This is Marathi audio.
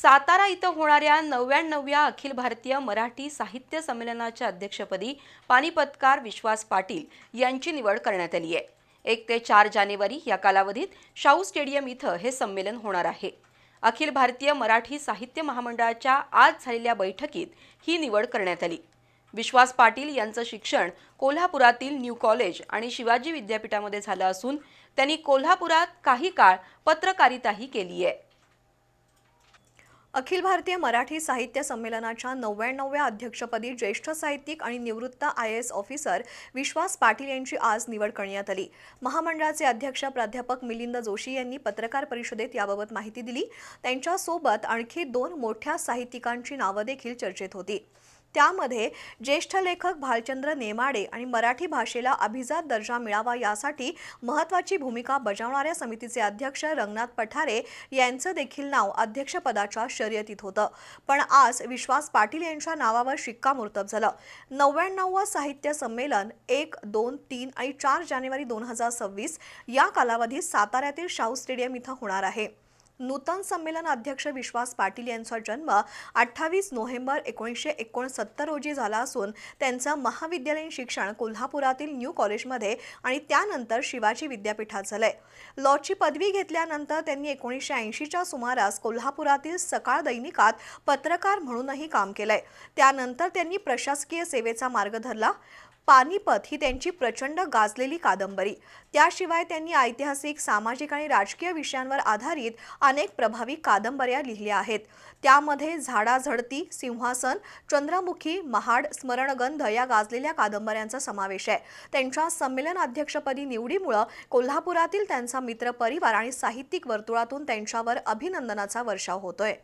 सातारा इथं होणाऱ्या नव्याण्णव्या अखिल भारतीय मराठी साहित्य संमेलनाच्या अध्यक्षपदी पानिपतकार विश्वास पाटील यांची निवड करण्यात आली आहे. एक ते चार जानेवारी या कालावधीत शाहू स्टेडियम इथं हे संमेलन होणार आहे. अखिल भारतीय मराठी साहित्य महामंडळाच्या आज झालेल्या बैठकीत ही निवड करण्यात आली. विश्वास पाटील यांचं शिक्षण कोल्हापुरातील न्यू कॉलेज आणि शिवाजी विद्यापीठामध्ये झालं असून त्यांनी कोल्हापुरात काही काळ पत्रकारिताही केली आहे. अखिल भारतीय मराठी साहित्य संमेलनाच्या नव्याण्णव्या अध्यक्षपदी ज्येष्ठ साहित्यिक आणि निवृत्त I S officer Vishwas Patil यांची आज निवड करण्यात आली. महामंडळाचे अध्यक्ष प्राध्यापक मिलिंद जोशी यांनी पत्रकार परिषदेत याबाबत माहिती दिली. त्यांच्यासोबत आणखी दोन मोठ्या साहित्यिकांची नावं देखील चर्चेत होती. त्यामध्ये ज्येष्ठ लेखक भालचंद्र नेमाडे आणि मराठी भाषेला अभिजात दर्जा मिळावा यासाठी महत्त्वाची भूमिका बजावणाऱ्या समितीचे अध्यक्ष रंगनाथ पठारे यांचं देखील नाव अध्यक्षपदाच्या शर्यतीत होतं. पण आज विश्वास पाटील यांच्या नावावर शिक्कामोर्तब झालं. नव्याण्णववं साहित्य संमेलन एक दोन तीन आणि चार जानेवारी दोन हजार सव्वीस या कालावधीत साताऱ्यातील शाहू स्टेडियम इथं होणार आहे. नूतन संमेलन अध्यक्ष विश्वास पाटील यांचा जन्म अठ्ठावीस नोव्हेंबर एकोणीसशे एकोणसत्तर रोजी झाला असून त्यांचं महाविद्यालयीन शिक्षण कोल्हापुरातील न्यू कॉलेजमध्ये आणि त्यानंतर शिवाजी विद्यापीठात झालंय. लॉची पदवी घेतल्यानंतर त्यांनी एकोणीसशे ऐंशीच्या सुमारास कोल्हापुरातील सकाळ दैनिकात पत्रकार म्हणूनही काम केलंय. त्यानंतर त्यांनी प्रशासकीय सेवेचा मार्ग धरला. पानिपत ही त्यांची प्रचंड गाजलेली कादंबरी. त्याशिवाय त्यांनी ऐतिहासिक सामाजिक आणि राजकीय विषयांवर आधारित अनेक प्रभावी कादंबऱ्या लिहिल्या आहेत. त्यामध्ये झाडाझडती सिंहासन चंद्रमुखी महाड स्मरणगंध या गाजलेल्या कादंबऱ्यांचा समावेश आहे. त्यांच्या संमेलन अध्यक्षपदी निवडीमुळं कोल्हापुरातील त्यांचा मित्रपरिवार आणि साहित्यिक वर्तुळातून त्यांच्यावर अभिनंदनाचा वर्षाव होतोय.